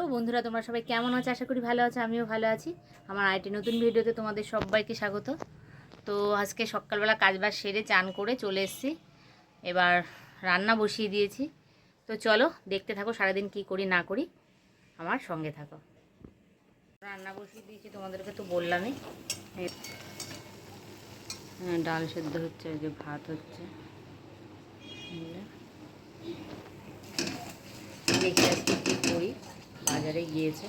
Hello বন্ধুরা, তোমরা সবাই কেমন আছো? আশা করি ভালো আছো, আমিও ভালো আছি। আমার আরেকটি নতুন ভিডিওতে তোমাদের সবাইকে স্বাগত। তো আজকে সকালবেলা কাজবাজ সেরে চান করে চলে এসেছি। এবার রান্না বসিয়ে দিয়েছি। তো চলো, দেখতে থাকো সারাদিন কি করি না করি। আমার সঙ্গে থাকো। রান্না বসিয়ে দিয়েছি, তোমাদেরকে তো বললামই। হ্যাঁ ডাল সেদ্ধ হচ্ছে যে ভাত হচ্ছে? দেখি বাজারে গিয়েছে।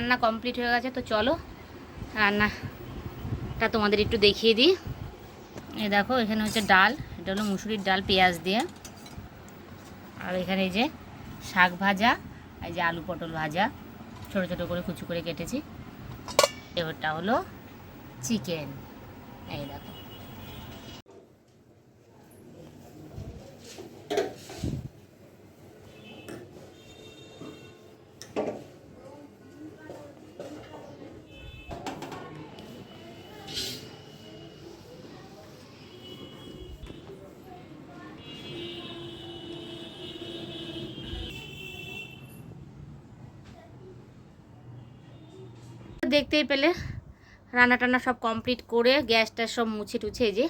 রান্না কমপ্লিট হয়ে গেছে, তো চলো রান্নাটা তোমাদের একটু দেখিয়ে দিই। এ দেখো, এখানে হচ্ছে ডাল, এটা হলো মুসুরির ডাল, পেঁয়াজ দিয়ে। আর এখানে এই যে শাক ভাজা, এই যে আলু পটল ভাজা, ছোট ছোট করে কুচু করে কেটেছি। এবারটা হলো চিকেন, এই দেখো। দেখতেই পেলে। রান্না টান্না সব কমপ্লিট করে গ্যাসটা সব মুছে টুছে যে,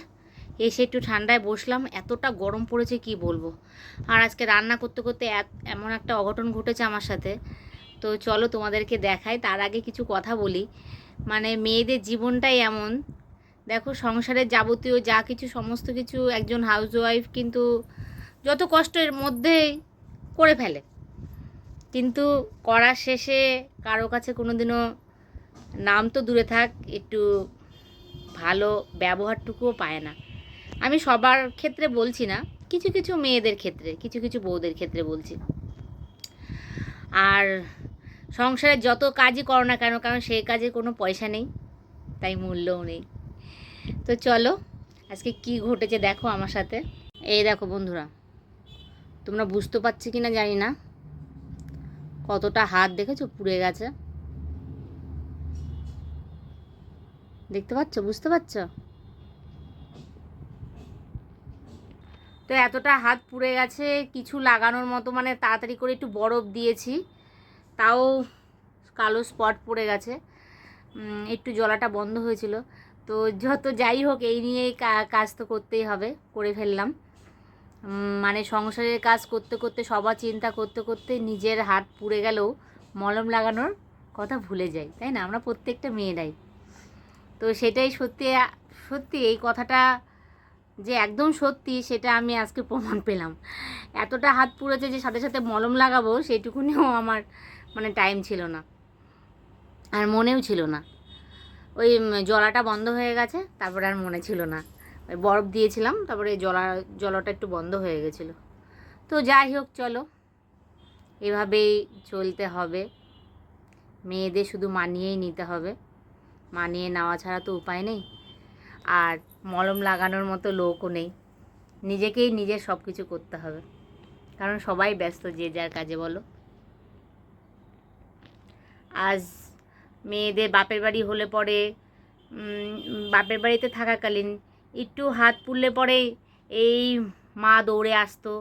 এসে একটু ঠান্ডায় বসলাম। এতটা গরম পড়েছে, কি বলব? আর আজকে রান্না করতে করতে এমন একটা অঘটন ঘটেছে আমার সাথে। তো চলো তোমাদেরকে দেখাই, তার আগে কিছু কথা বলি। মানে মেয়েদের জীবনটাই এমন। দেখো, সংসারের যাবতীয় যা কিছু, সমস্ত কিছু একজন হাউসওয়াইফ কিন্তু যত কষ্টের মধ্যেই করে ফেলে। কিন্তু করার শেষে কারও কাছে কোনো দিনও নাম তো দূরে থাক, একটু ভালো ব্যবহারটুকুও পায় না। আমি সবার ক্ষেত্রে বলছি না, কিছু কিছু মেয়েদের ক্ষেত্রে, কিছু কিছু বউদের ক্ষেত্রে বলছি। আর সংসারে যত কাজই করো না কেন, কারণ সেই কাজে কোনো পয়সা নেই, তাই মূল্যও নেই। তো চলো, আজকে কি ঘটেছে দেখো আমার সাথে। এই দেখো বন্ধুরা, তোমরা বুঝতে পারছি কি না জানি না। কতটা হাত দেখেছ, পুড়ে গেছে। দেখতে পাচ্ছ? বুঝতে পারছ? তো এতটা হাত পুড়ে গেছে, কিছু লাগানোর মতো মানে তাড়াতাড়ি করে একটু বরফ দিয়েছি। তাও কালো স্পট পড়ে গেছে। একটু জলাটা বন্ধ হয়েছিল। তো যত যাই হোক, এই নিয়েই কাজ তো করতেই হবে, করে ফেললাম। মানে সংসারের কাজ করতে করতে, সবার চিন্তা করতে করতে নিজের হাত পুড়ে গেলেও মলম লাগানোর কথা ভুলে যাই, তাই না? আমরা প্রত্যেকটা মেয়েরাই। তো সেটাই সত্যি সত্যি এই কথাটা যে একদম সত্যি সেটা আমি আজকে প্রমাণ পেলাম। এতটা হাত পুড়েছে যে সাথে সাথে মলম লাগাবো সেইটুকুনিও আমার মানে টাইম ছিল না। আর মনেও ছিল না। ওই জলাটা বন্ধ হয়ে গেছে, তারপরে আর মনে ছিল না। ওই বরফ দিয়েছিলাম, তারপরে জলা, জলাটা একটু বন্ধ হয়ে গেছিল। তো যাই হোক, চলো। এভাবেই চলতে হবে। মেয়েদের শুধু মানিয়েই নিতে হবে। মানিয়ে নেওয়া ছাড়া তো উপায় নেই। আর মলম লাগানোর মতো লোকও নেই। নিজেকেই নিজের সব কিছু করতে হবে। কারণ সবাই ব্যস্ত যে যার কাজে, বলো। আজ মেয়েদের বাপের বাড়ি হলে পরে বাপের বাড়িতে থাকাকালীন একটু হাত পুড়লে পরে এই মা দৌড়ে আসতো।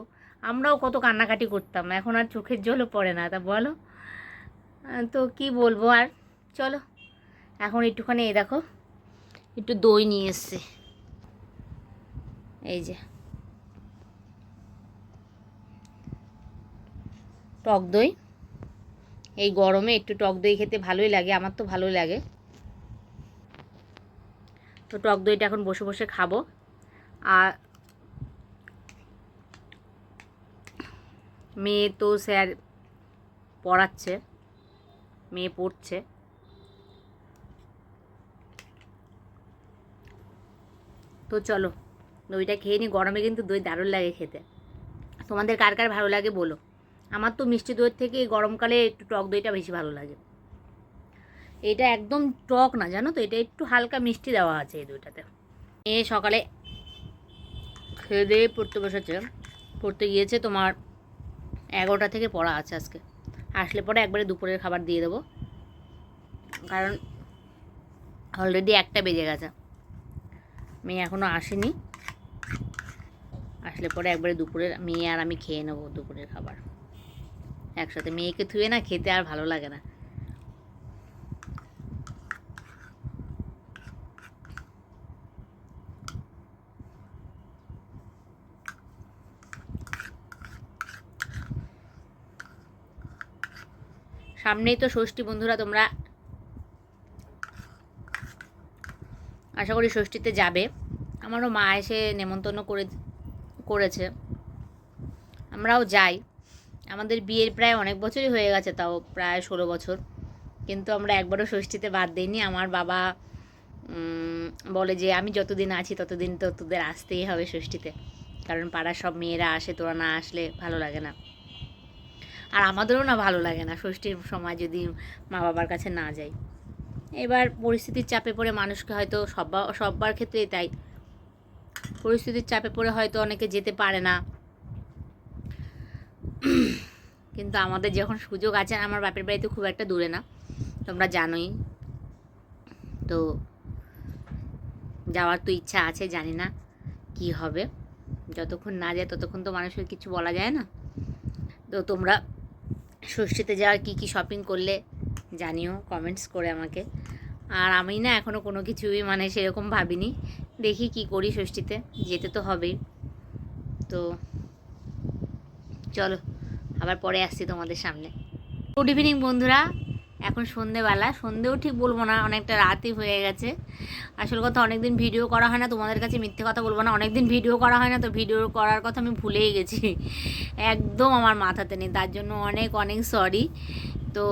আমরাও কত কান্নাকাটি করতাম। এখন আর চোখের জলও পড়ে না, তা বলো। তো কি বলব আর? চলো। এখন একটুখানি এই দেখো, একটু দই নিয়ে এসছে। এই যে। টক দই। এই গরমে একটু টক দই খেতে ভালোই লাগে, আমার তো ভালোই লাগে। তো টক দইটা এখন বসে বসে খাব। আর মেয়ে তো স্যার পড়াচ্ছে, মেয়ে পড়ছে। তো চলো, দইটা খেয়ে নি, গরমে কিন্তু দই দারুণ লাগে খেতে। তোমাদের কার কার ভালো লাগে বলো? আমার তো মিষ্টি দইয়ের থেকে গরমকালে একটু টক দইটা বেশি ভালো লাগে। এটা একদম টক না, জানো তো? এটা একটু হালকা মিষ্টি দেওয়া আছে এই দইটাতে। এ সকালে খেয়ে দিয়ে পড়তে বসেছে। পড়তে গিয়েছে তোমার এগারোটা থেকে পড়া আছে আজকে। আসলে পরে একবারে দুপুরের খাবার দিয়ে দেবো। কারণ অলরেডি একটা বেজে গেছে। মেয়ে এখনও আসেনি। আসলে পরে একবারে দুপুরের মেয়ে আর আমি খেয়ে নেব দুপুরের খাবার। একসাথে মেয়েকে থুয়ে না খেতে আর ভালো লাগে না। সামনেই তো ষষ্ঠী বন্ধুরা, তোমরা আশা করি ষষ্ঠীতে যাবে। আমারও মা এসে নেমন্তন্ন করে, করেছে। আমরাও যাই। আমাদের বিয়ের প্রায় অনেক বছরই হয়ে গেছে তাও, প্রায় ষোলো বছর। কিন্তু আমরা একবারও ষষ্ঠীতে বাদ দিইনি। আমার বাবা বলে যে, আমি যতদিন আছি ততদিন তো তোদের আসতেই হবে ষষ্ঠীতে। কারণ পাড়ার সব মেয়েরা আসে, তোরা না আসলে ভালো লাগে না। আর আমাদেরও না ভালো লাগে না। ষষ্ঠীর সময় যদি মা বাবার কাছে না যাই। এবার পরিস্থিতির চাপে পড়ে মানুষকে হয়তো সব্বা, সব্বার ক্ষেত্রেই তাই। পরিস্থিতির চাপে পড়ে হয়তো অনেকে যেতে পারে না। কিন্তু আমাদের যখন সুযোগ আছে আমার বাপের বাড়িতে খুব একটা দূরে না, তোমরা জানোই। তো যাওয়ার তো ইচ্ছা আছে, জানি না কি হবে। যতক্ষণ না যায়, ততক্ষণ তো মানুষের কিছু বলা যায় না। তো তোমরা ষষ্ঠীতে যাওয়ার কী কী শপিং করলে জানিও কমেন্টস করে আমাকে। আর আমি না এখনও কোনো কিছুই মানে সেরকম ভাবিনি। দেখি কি করি ষষ্ঠীতে, যেতে তো হবেই। তো চলো, আবার পরে আসছি তোমাদের সামনে। গুড ইভিনিং বন্ধুরা, এখন সন্ধেবেলা। সন্ধেও ঠিক বলব না, অনেকটা রাতই হয়ে গেছে। আসল কথা, অনেকদিন ভিডিও করা হয় না, তোমাদের কাছে মিথ্যে কথা বলব না। অনেকদিন ভিডিও করা হয় না, তো ভিডিও করার কথা আমি ভুলেই গেছি। একদম আমার মাথাতে নেই, তার জন্য অনেক অনেক সরি তো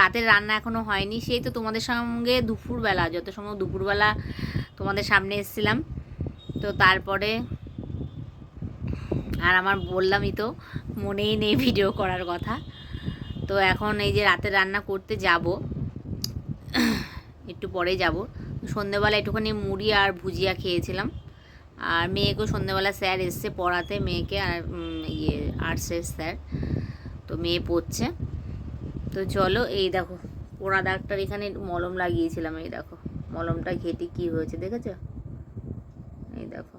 রাতের রান্না এখনও হয়নি। সেই তো তোমাদের সঙ্গে দুপুরবেলা যত সময় দুপুরবেলা তোমাদের সামনে এসেছিলাম। তো তারপরে, আর আমার বললামই তো, মনেই নেই ভিডিও করার কথা। তো এখন এই যে রাতে রান্না করতে যাব, একটু পরে যাব। সন্ধেবেলা একটুখানি মুড়ি আর ভুজিয়া খেয়েছিলাম। আর মেয়েকেও সন্ধেবেলা স্যার এসছে পড়াতে, মেয়েকে আর ইয়ে আর্টসের স্যার। তো মেয়ে পড়ছে। তো চলো, এই দেখো, পোড়া ডাক্তার এখানে মলম লাগিয়েছিলাম, এই দেখো, মলমটা ঘেটে কি হয়েছে দেখেছ? এই দেখো।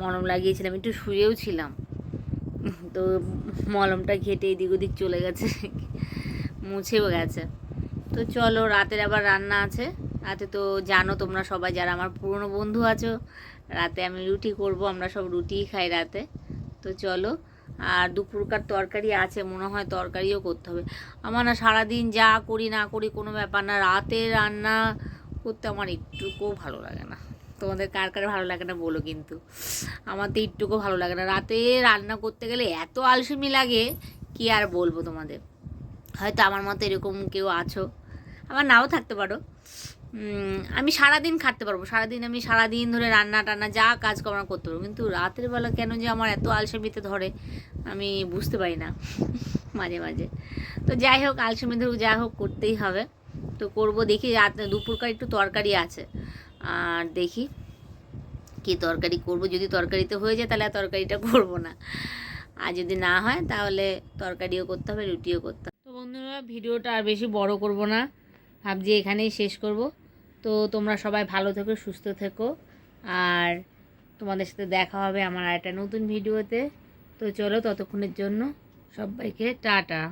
মলম লাগিয়েছিলাম, একটু শুয়েও ছিলাম, তো মলমটা ঘেটে এদিক ওদিক চলে গেছে, মুছেও গেছে। তো চলো, রাতের আবার রান্না আছে। রাতে তো জানো তোমরা সবাই যারা আমার পুরনো বন্ধু আছো, রাতে আমি রুটি করব, আমরা সব রুটিই খাই রাতে। তো চলো, আর দুপুরকার তরকারি আছে, মনে হয় তরকারিও করতে হবে। আমার না সারাদিন যা করি না করি কোনো ব্যাপার না, রাতে রান্না করতে আমার একটুকুও ভালো লাগে না। তোমাদের কার কার ভালো লাগে না বলো কিন্তু। আমার তো একটুকু ভালো লাগে না। রাতে রান্না করতে গেলে এত আলসেমি লাগে, কি আর বলব তোমাদের? হয়তো আমার মতো এরকম কেউ আছো। আবার নাও থাকতে পারো। আমি সারাদিন খাটতে পারব। সারাদিন আমি সারাদিন ধরে রান্না টান্না যা কাজ কর্ম করতে পারব। কিন্তু রাতের বেলা কেন যে আমার এত আলসেমিতে ধরে, আমি বুঝতে পারি না। মাঝে মাঝে। তো যাই হোক, আলসেমি ধরুক যাই হোক করতেই হবে। তো করব, দেখি রাত, দুপুরকার একটু তরকারি আছে। আর দেখি কি তরকারি করব। যদি তরকারিতে হয়ে যায়, তাহলে তরকারিটা করব না। আর যদি না হয়, তাহলে তরকারিও করতে হবে, রুটিও করতে হবে। তো বন্ধুরা, ভিডিওটা আর বেশি বড় করব না। ভাবছি এখানেই শেষ করব। তো তোমরা সবাই ভালো থেকো, সুস্থ থেকো। আর তোমাদের সাথে দেখা হবে আমার একটা নতুন ভিডিওতে। তো চলো ততক্ষণের জন্য সবাইকে টাটা।